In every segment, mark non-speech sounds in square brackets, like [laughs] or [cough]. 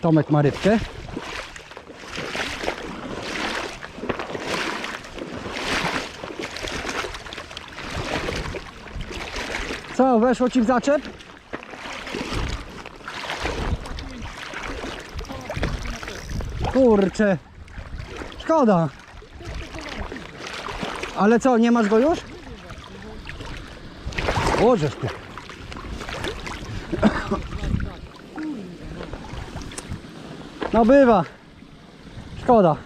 Tomek ma rybkę. Co, weszło ci w zaczep? Kurczę. Szkoda. Ale co, nie masz go już? Łożesz ty. No bywa. Szkoda.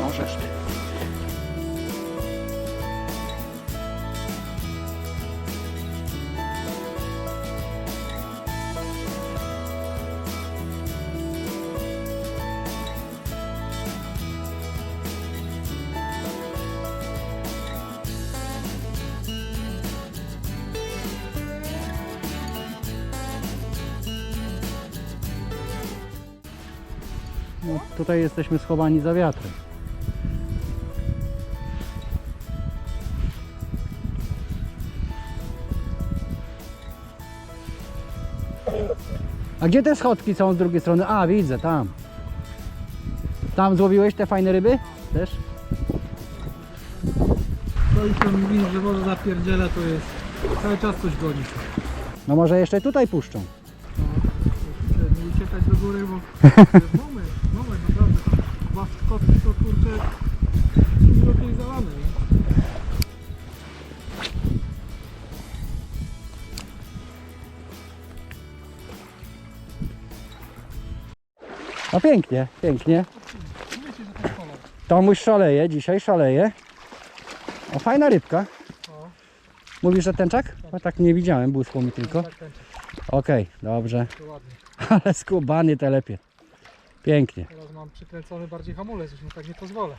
Możesz. No, tutaj jesteśmy schowani za wiatrem. A gdzie te schodki są z drugiej strony? A, widzę, tam. Tam złowiłeś te fajne ryby? Też? To i co mi widzisz, że może zapierdziela to jest cały czas coś goni. No może jeszcze tutaj puszczą. No, nie uciekać do góry, bo [laughs] No pięknie, pięknie. Wiecie, że ten kolor. Tomuś szaleje, dzisiaj szaleje. O, fajna rybka. O, Mówisz, że tęczak? Bo tak nie widziałem, błysło mi tylko. tak Okej, dobrze. to [laughs] ładnie. Ale skubany telepie. Pięknie. Teraz mam przykręcony bardziej hamulec, już mu tak nie pozwolę.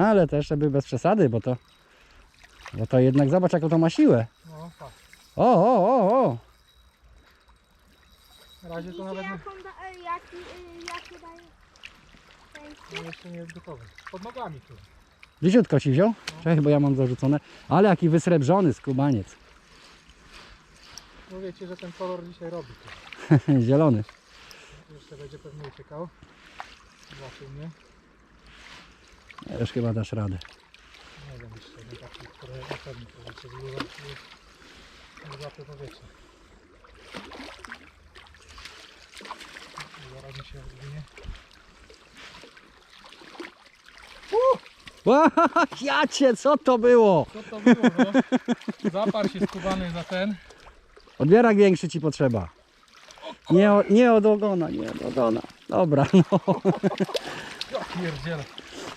Ale też żeby bez przesady, bo to... Bo to jednak zobacz jaką to ma siłę. No tak. O, o, o, o. Na razie to nawet nie, jaką da, e, jaki, e, daje no, jeszcze nie jest gotowy. Pod nogami tu. Bliziutko ci wziął? Czekaj, bo ja mam zarzucone. Ale jaki wysrebrzony skubaniec. [laughs] No wiecie, że ten kolor dzisiaj robi tu. Zielony. Jeszcze będzie pewnie uciekał. Zobaczył mnie. Już chyba dasz radę. Nie wiem jeszcze, nie taki, który na pewno wygląda nie złapie powietrze. Mi się odwinie. Ła, [laughs] Jacie, co to było? Co to było, no? Zaparł się skubany za ten. Odbierak większy ci potrzeba. Nie, o- nie od ogona, nie od ogona. Dobra, no. Ja pierdzielę.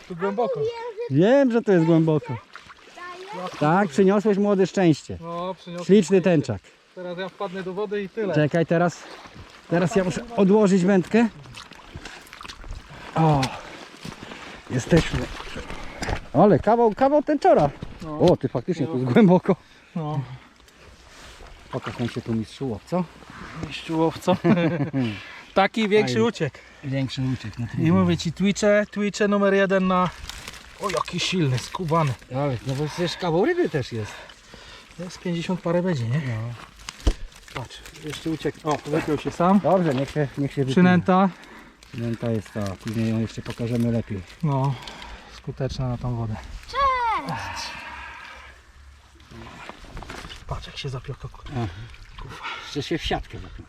Tu głęboko. Wiem, że to jest głęboko. Tak, przyniosłeś młode szczęście. No, przyniosłem. Śliczny tęczak. Teraz ja wpadnę do wody i tyle. Czekaj, teraz, teraz ja muszę odłożyć wędkę. O, jesteśmy. Ale kawał, kawał tęczora. No, O, ty faktycznie tu jest głęboko. no. Pokaż nam się tu mistrzu co? Miściułowco. [laughs] Taki większy uciek. Większy uciek na I mówię ci, Twitche, Twitche numer jeden na... O, jaki silny, skubany. Ale, no bo przecież kawał ryby też jest. To jest 50 parę będzie, nie? No. Patrz, jeszcze uciekł. O, wypiął się sam. Dobrze, niech się, niech się wypina. Przynęta. Przynęta jest ta, później ją jeszcze pokażemy lepiej. No, skuteczna na tą wodę. Cześć! Patrz jak się zapiął kokot. Jeszcze się w siatkę zapił.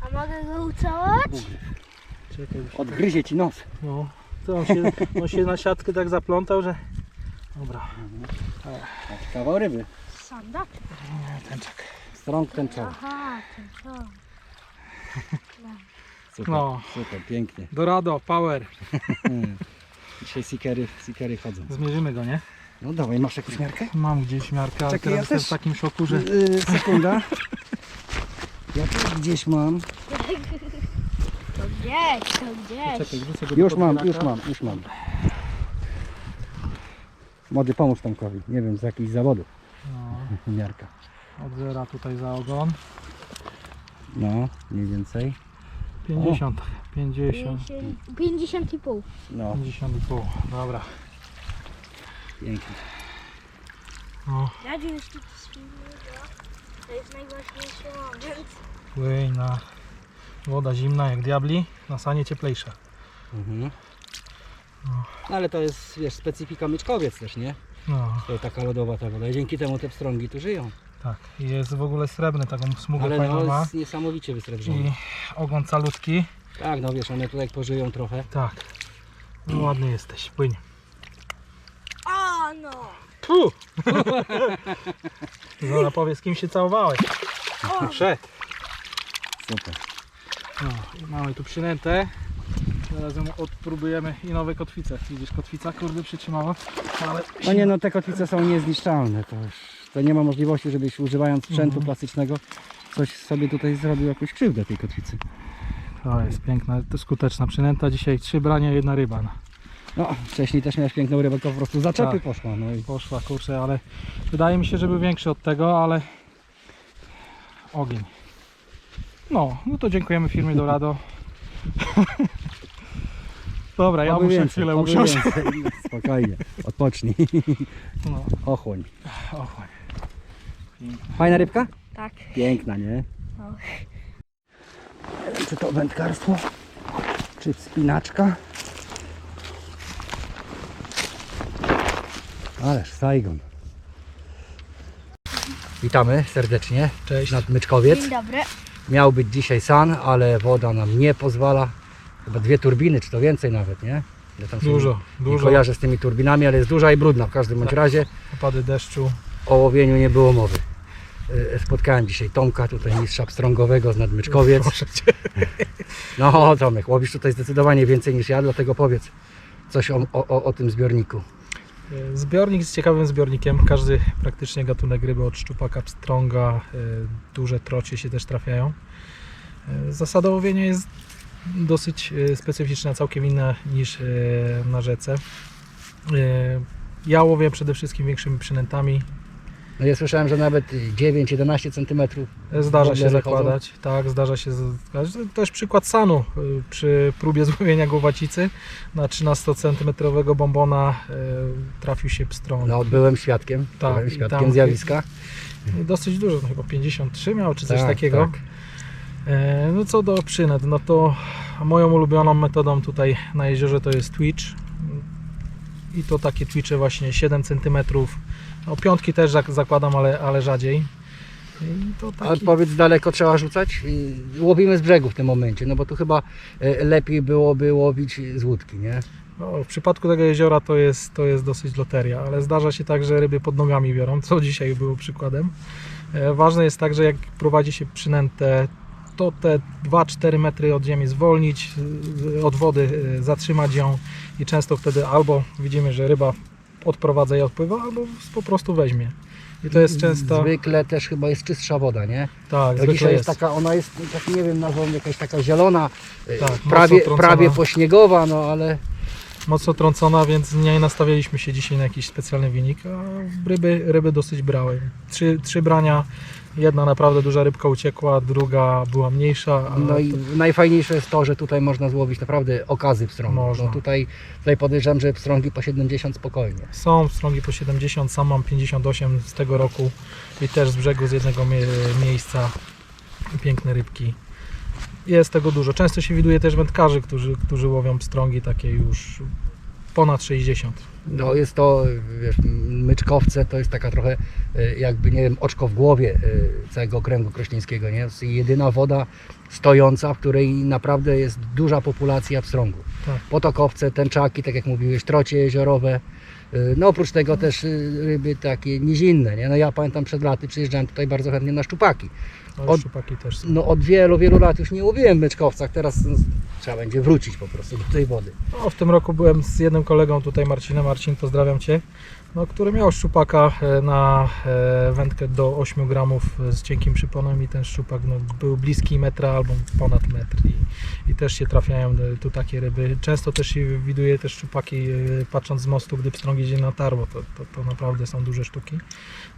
A mogę go ucałować? Czekaj, Odgryzie ci nos. no. To on się, on się na siatkę tak zaplątał, że... Dobra, Kawał ryby. Sanda? nie, tęczak. Strąg tęczowy. Aha, ten to. Super, No. super, pięknie. Dorado, power. [laughs] Dzisiaj sikery, sikery chodzą. Zmierzymy go, nie? No dawaj, masz jakąś miarkę? Mam gdzieś miarkę, ale Czekaj, teraz ja jestem też- w takim szoku, że... Yy, sekunda. Ja też gdzieś mam. Gdzieś, to gdzieś. Czekaj, wrzucę go Już mam, podbieraka. już mam, już mam. Młody pomóż Tomkowi. Nie wiem, z jakichś zawodów. No, [laughs] Miarka. Od zera tutaj za ogon. No, mniej więcej. 50, 50, 50, 50 i pół. No, 50 i pół. Dobra. pięknie. No, Radziu jeszcze to spinnego. To jest najważniejszy moment. płyń na woda zimna jak diabli, na sanie cieplejsza. Mhm. No, ale to jest, wiesz, specyfika myczkowiec też, nie? No, To jest taka lodowa ta woda i dzięki temu te pstrągi tu żyją. Tak. Jest w ogóle srebrny, taką smugę Ale fajną no, ma. jest niesamowicie. I ogon calutki. Tak, no wiesz, one tutaj pożyją trochę. Tak. No, ładny jesteś, płyń. O no! Puh! [laughs] Zora powie z kim się całowałeś. Przed. Super. No, i mamy tu przynętę. Zaraz ją odpróbujemy i nowe kotwice. Widzisz, kotwica kurde przytrzymała. Ale No nie no, te kotwice są niezniszczalne. To, już, to nie ma możliwości, żebyś używając sprzętu Mhm. plastycznego coś sobie tutaj zrobił jakąś krzywdę tej kotwicy. To jest piękna, to skuteczna przynęta. Dzisiaj trzy brania, jedna ryba. No, No, wcześniej też miałeś piękną rybę, po prostu zaczepy Tak. poszła. No i Poszła kurczę, ale wydaje mi się, że był większy od tego, ale ogień. No, no to dziękujemy firmie Dorado. [laughs] Dobra, ja oby muszę więcej, chwilę usiąść. [laughs] Spokojnie, odpocznij. No, Ochłoń. ochłoń. Fajna rybka? Tak. Piękna, nie? No. Nie wiem, czy to wędkarstwo, czy wspinaczka. Ależ Saigon. Witamy serdecznie Cześć. nad Myczkowiec. Dzień dobry. Miał być dzisiaj san, ale woda nam nie pozwala. Chyba dwie turbiny, czy to więcej nawet, nie? Ja tam sobie Dużo, Nie dużo. kojarzę z tymi turbinami, ale jest duża i brudna w każdym bądź Tak. razie. Opady deszczu. O łowieniu nie było mowy. E, Spotkałem dzisiaj Tomka, tutaj mistrza pstrągowego z Nadmyczkowiec. No Tomek, łowisz tutaj zdecydowanie więcej niż ja, dlatego powiedz coś o, o, o tym zbiorniku. Zbiornik z ciekawym zbiornikiem. Każdy praktycznie gatunek ryby od szczupaka, pstrąga, e, duże trocie się też trafiają. E, Zasada łowienia jest dosyć e, specyficzna, całkiem inna niż e, na rzece. E, Ja łowię przede wszystkim większymi przynętami. No ja słyszałem, że nawet 9-11 cm. E, Zdarza się wychodzą? zakładać, tak, zdarza się zakładać. To Też przykład sanu e, przy próbie [laughs] złowienia głowacicy na 13 cm bombona e, trafił się pstrąg. No byłem świadkiem, Tak, byłem i świadkiem tam- zjawiska. Dosyć dużo, no chyba 53 miał czy coś Tak, takiego. tak. E, No co do przynet, no to moją ulubioną metodą tutaj na jeziorze to jest twitch. I to takie twitche właśnie 7 cm. No piątki też zak- zakładam, ale, ale rzadziej. Taki... powiedz, daleko trzeba rzucać? Łowimy z brzegu w tym momencie, no bo tu chyba y, lepiej byłoby łowić z łódki, nie? No, w przypadku tego jeziora to jest, to jest dosyć loteria, ale zdarza się tak, że ryby pod nogami biorą, co [laughs] dzisiaj było przykładem. E, Ważne jest także, jak prowadzi się przynętę, to te 2-4 metry od ziemi zwolnić, y, od wody zatrzymać ją i często wtedy albo widzimy, że ryba odprowadza i odpływa, albo po prostu weźmie. I to jest często... Zwykle też chyba jest czystsza woda, nie? Tak, To dzisiaj jest. taka, ona jest, tak nie wiem, nazwą jakaś taka zielona, y, Tak, prawie, prawie pośniegowa, no ale mocno trącona, więc nie nastawialiśmy się dzisiaj na jakiś specjalny wynik, a ryby, ryby dosyć brały. Trzy, trzy brania, jedna naprawdę duża rybka uciekła, druga była mniejsza, No i to, najfajniejsze jest to, że tutaj można złowić naprawdę okazy pstrągów. Można. No tutaj, tutaj podejrzewam, że pstrągi po 70 spokojnie. są strągi po 70, sam mam 58 z tego roku i też z brzegu z jednego mie miejsca piękne rybki. Jest tego dużo. Często się widuje też wędkarzy, którzy, którzy łowią pstrągi takie już ponad 60. No jest to, wiesz, myczkowce to jest taka trochę y, jakby, nie wiem, oczko w głowie y, całego okręgu krośnieńskiego, nie? Jest jedyna woda stojąca, w której naprawdę jest duża populacja pstrągów. Tak. Potokowce, tęczaki, tak jak mówiłeś, trocie jeziorowe. y, No oprócz tego też y, ryby takie nizinne, nie? No ja pamiętam przed laty przyjeżdżałem tutaj bardzo chętnie na szczupaki. Od- szczupaki też są. No od wielu, wielu lat już nie łowiłem w myczkowcach, teraz no, trzeba będzie wrócić po prostu do tej wody. No, w tym roku byłem z jednym kolegą tutaj, Marcinem. Marcin, pozdrawiam Cię. No, który miał szczupaka e, na e, wędkę do 8 gramów z cienkim przyponem i ten szczupak no, był bliski metra albo ponad metr i, i też się trafiają e, tu takie ryby. Często też się widuje te szczupaki patrząc z mostu, gdy pstrąg idzie na tarło, to, to, to naprawdę są duże sztuki.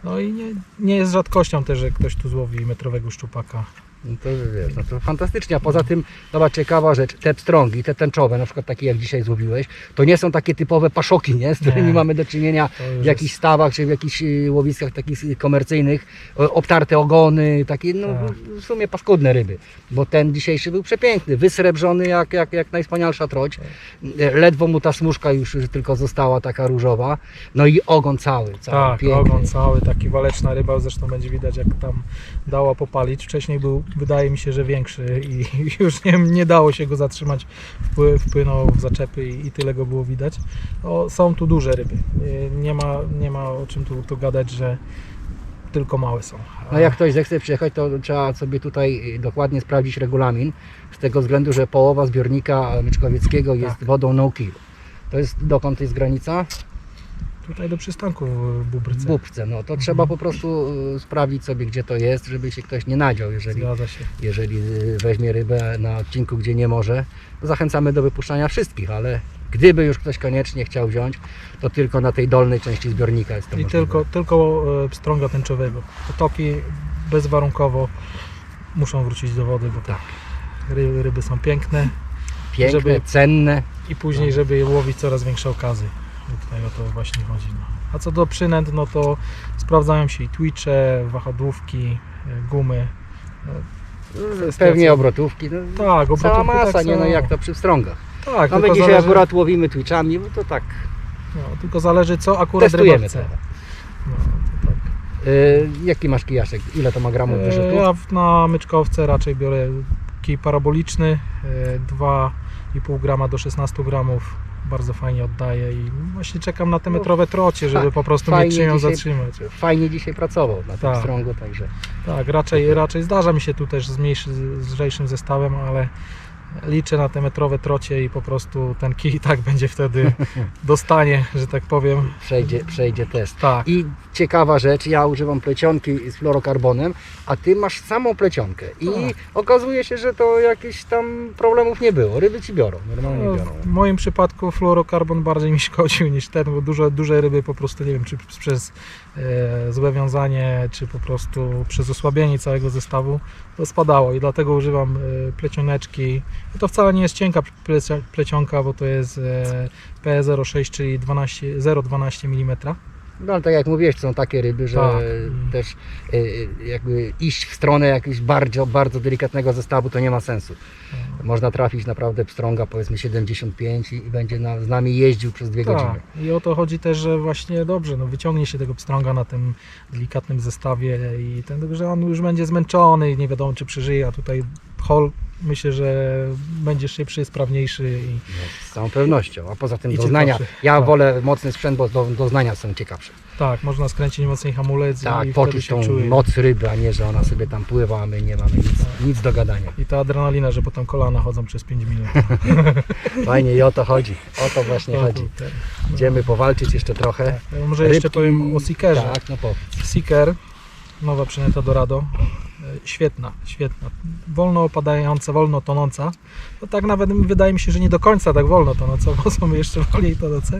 No i nie, nie jest rzadkością też, że ktoś tu złowi metrowego szczupaka. No to wiesz, no to fantastycznie. A poza tym, zobacz, ciekawa rzecz, te pstrągi, te tęczowe, na przykład takie jak dzisiaj złowiłeś, to nie są takie typowe paszoki, nie? z którymi Nie. mamy do czynienia w jakichś jest- stawach, czy w jakichś y, łowiskach takich y, komercyjnych, obtarte ogony, takie no Tak. w sumie paskudne ryby, bo ten dzisiejszy był przepiękny, wysrebrzony jak, jak, jak najwspanialsza troć, Tak. ledwo mu ta smuszka już tylko została taka różowa, no i ogon cały, cały Tak, piękny. ogon cały, taki waleczna ryba, zresztą będzie widać jak tam dała popalić. Wcześniej był, wydaje mi się, że większy i [laughs] już nie, nie dało się go zatrzymać, Wpły, wpłynął w zaczepy i, i tyle go było widać. No, są tu duże ryby, nie, nie, ma, nie ma o czym tu, tu gadać, że tylko małe są. No jak ktoś zechce przyjechać, to trzeba sobie tutaj y, dokładnie sprawdzić regulamin, z tego względu, że połowa zbiornika Myczkowieckiego jest Tak. wodą no kill. To jest dokąd jest granica? Tutaj do przystanku w Bubryce. W Bubce. No to trzeba po prostu y, sprawdzić sobie, gdzie to jest, żeby się ktoś nie nadział, jeżeli, jeżeli y, weźmie rybę na odcinku, gdzie nie może. Zachęcamy do wypuszczania wszystkich, ale gdyby już ktoś koniecznie chciał wziąć, to tylko na tej dolnej części zbiornika jest to I tylko, tylko e, pstrąga tęczowego. Potoki bezwarunkowo muszą wrócić do wody, bo Tak. ryby, ryby są piękne. Piękne, żeby- cenne. i później, żeby je łowić coraz większe okazy. I tutaj o to właśnie chodzi. No. A co do przynęt, no to sprawdzają się i twitche, wahadłówki, e, gumy. Kwestia Pewnie co- obrotówki. No, Tak, Cała obrotówki masa, tak nie no jak to przy wstrągach. Tak, No my dzisiaj zależy, akurat łowimy twitchami, no to tak, no, tylko zależy co akurat ryba testujemy chce. trochę. No, to tak. Yy, jaki masz kijaszek? Ile to ma gramów E, wyrzutu? Ja na myczkowce raczej biorę kij paraboliczny, e, 2,5 grama do 16 gramów. Bardzo fajnie oddaje i właśnie czekam na te No, metrowe trocie, żeby po prostu fajnie czynią dzisiaj- zatrzymać. Fajnie dzisiaj pracował na tym Tak. strągu, także Tak, raczej, raczej zdarza mi się tu też z mniejszy, z lżejszym zestawem, ale liczę na te metrowe trocie i po prostu ten kij i tak będzie wtedy [laughs] dostanie, że tak powiem. przejdzie, przejdzie test. Tak, I ciekawa rzecz, ja używam plecionki z fluorokarbonem, a ty masz samą plecionkę. I Tak. okazuje się, że to jakichś tam problemów nie było. Ryby ci biorą, normalnie no, biorą. w moim przypadku fluorokarbon bardziej mi szkodził niż ten, bo duże, duże ryby po prostu, nie wiem, czy przez złe wiązanie, czy po prostu przez osłabienie całego zestawu, to spadało i dlatego używam e, plecioneczki. To wcale nie jest cienka plecio- plecionka, bo to jest e, PE06, czyli 12 0,12 mm. No ale tak jak mówiłeś, to są takie ryby, że Tak. też y, jakby iść w stronę jakiegoś bardzo, bardzo delikatnego zestawu to nie ma sensu. Można trafić naprawdę pstrąga powiedzmy 75 i, i będzie na, z nami jeździł przez dwie godziny. Tak. I o to chodzi też, że właśnie dobrze, no wyciągnie się tego pstrąga na tym delikatnym zestawie i ten, że on już będzie zmęczony i nie wiadomo czy przeżyje, a tutaj hol myślę, że będzie szybszy, sprawniejszy i No, z całą pewnością. A poza tym I doznania. ciekawszy. Ja Tak. wolę mocny sprzęt, bo do, doznania są ciekawsze. tak, można skręcić mocniej hamulec Tak, i wtedy poczuć się tą czuje. moc ryby, a nie, że ona sobie tam pływa, a my nie mamy nic, Tak. nic do gadania. I ta adrenalina, że potem kolana chodzą przez 5 minut. [laughs] Fajnie i o to chodzi. O to właśnie To- chodzi. to- Idziemy powalczyć jeszcze trochę. tak. Ja Może jeszcze Rybki- powiem o Seekerze. Tak, no po. Seeker, nowa przynęta Dorado. Świetna, świetna. Wolno opadająca, wolno tonąca. No tak nawet wydaje mi się, że nie do końca tak wolno tonąca, bo są jeszcze wolniej tonące.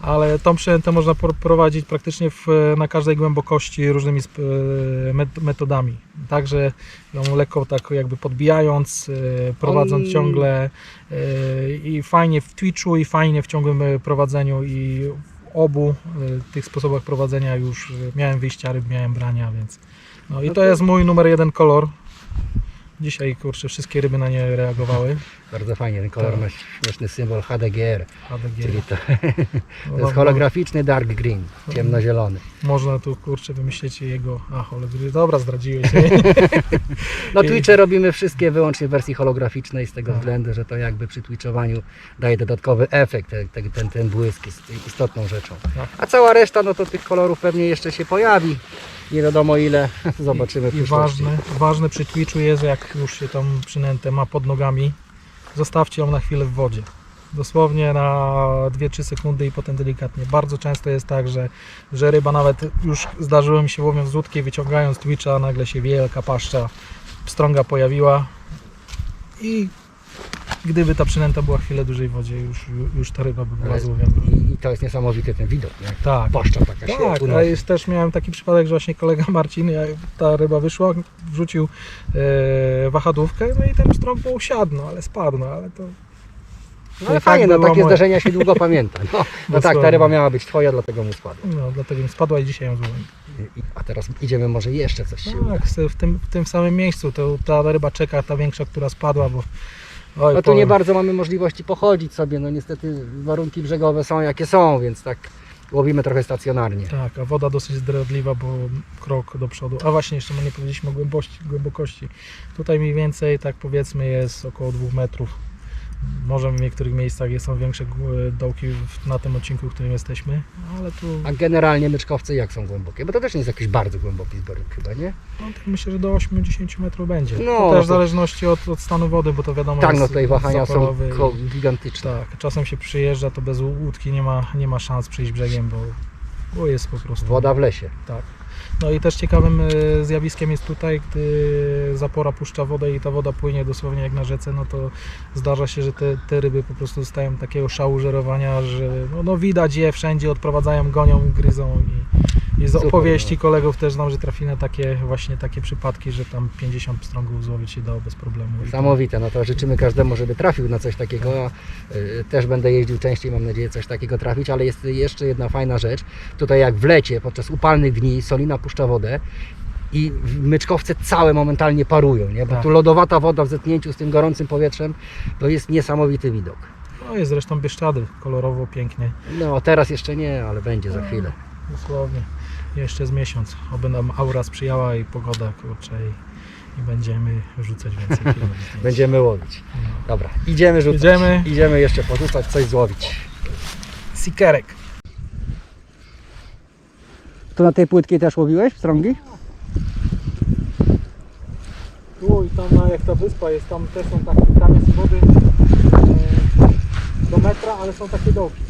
Ale tą przynętę można prowadzić praktycznie w, na każdej głębokości różnymi e, met- metodami. Także ją lekko tak jakby podbijając, e, prowadząc On- ciągle e, i fajnie w Twitchu i fajnie w ciągłym prowadzeniu i w obu tych sposobach prowadzenia już miałem wyjścia ryb, miałem brania, więc no i to jest mój numer jeden kolor. Dzisiaj kurczę wszystkie ryby na nie reagowały. Bardzo fajnie, ten kolor Tak. ma śmieszny symbol HDGR, ADG. czyli to, [laughs] to jest holograficzny dark green, ciemnozielony. Można tu kurczę wymyślić jego. A hologry. Dobra, zdradziłeś. [laughs] No Twitche robimy wszystkie wyłącznie w wersji holograficznej z tego Tak. względu, że to jakby przy twitchowaniu daje dodatkowy efekt, te- te- ten, ten błysk jest istotną rzeczą. Tak. A cała reszta, no to tych kolorów pewnie jeszcze się pojawi. Nie wiadomo ile, [laughs] zobaczymy I przyszłości. ważne, ważne przy Twitchu jest, jak już się tą przynętę ma pod nogami, zostawcie ją na chwilę w wodzie. Dosłownie na 2-3 sekundy i potem delikatnie. Bardzo często jest tak, że, że ryba nawet już zdarzyło mi się łowiąc z łódki, wyciągając twitcha, nagle się wielka paszcza pstrąga pojawiła i gdyby ta przynęta była chwilę dłużej w wodzie, już, już ta ryba by była złowiona. I, I to jest niesamowity ten widok, nie? Tak. Paszcza taka się Tak, unosi. ale jest też miałem taki przypadek, że właśnie kolega [laughs] Marcin, jak ta ryba wyszła, wrzucił e, no i ten pstrąg mu usiadł, no ale spadł, no ale to... No ale tak fajnie, no takie zdarzenia się długo pamięta. No, [laughs] no tak, ta Dosłownie. ryba miała być twoja, dlatego mu spadła. No, dlatego mi spadła i dzisiaj ją złowiłem. I- A teraz idziemy może jeszcze coś się uda. Tak, se- w tym, w tym samym miejscu, to ta ryba czeka, ta większa, która spadła, bo... Oj, No tu powiem, nie bardzo mamy możliwości pochodzić sobie, no niestety warunki brzegowe są jakie są, więc tak łowimy trochę stacjonarnie. Tak, a woda dosyć zdradliwa, bo krok do przodu. A właśnie, jeszcze nie powiedzieliśmy o głębokości. Tutaj mniej więcej, tak powiedzmy, jest około 2 metrów. Może w niektórych miejscach są większe dołki na tym odcinku, w którym jesteśmy, ale tu A generalnie myczkowce jak są głębokie? Bo to też nie jest jakiś bardzo głęboki zbiornik chyba, nie? no, tak myślę, że do 8-10 metrów będzie. No, to też to- w zależności od, od stanu wody, bo to wiadomo Tak, jest no tutaj wahania są i- gigantyczne. Tak, czasem się przyjeżdża, to bez łódki nie ma, nie ma szans przejść brzegiem, bo, bo jest po prostu Woda w lesie. Tak. No i też ciekawym e, zjawiskiem jest tutaj, gdy zapora puszcza wodę i ta woda płynie dosłownie jak na rzece, no to zdarza się, że te, te ryby po prostu dostają takiego szału żerowania, że no, no widać je wszędzie, odprowadzają, gonią, gryzą i, i z opowieści no. kolegów też znam, że trafi na takie właśnie takie przypadki, że tam 50 pstrągów złowić się dało bez problemu. Niesamowite, no to życzymy każdemu, żeby trafił na coś takiego. Y, Też będę jeździł częściej, mam nadzieję coś takiego trafić, ale jest jeszcze jedna fajna rzecz. Tutaj jak w lecie, podczas upalnych dni, Solina puszcza wodę i myczkowce całe momentalnie parują, nie? Bo Tak. tu lodowata woda w zetknięciu z tym gorącym powietrzem, to jest niesamowity widok. No jest zresztą Bieszczady, kolorowo, pięknie, No teraz jeszcze nie, ale będzie za chwilę. Dosłownie. Jeszcze z miesiąc, oby nam aura sprzyjała i pogoda, kurczę, i, i będziemy rzucać więcej [laughs] filmów. Będziemy łowić. No. Dobra, idziemy rzucać. Idziemy. Idziemy jeszcze porzucać, coś złowić. Sikerek. Tu na tej płytkiej też łowiłeś pstrągi? Tu i tam na- jak ta wyspa jest, tam też są takie, tam jest wody e, do metra, ale są takie dołki.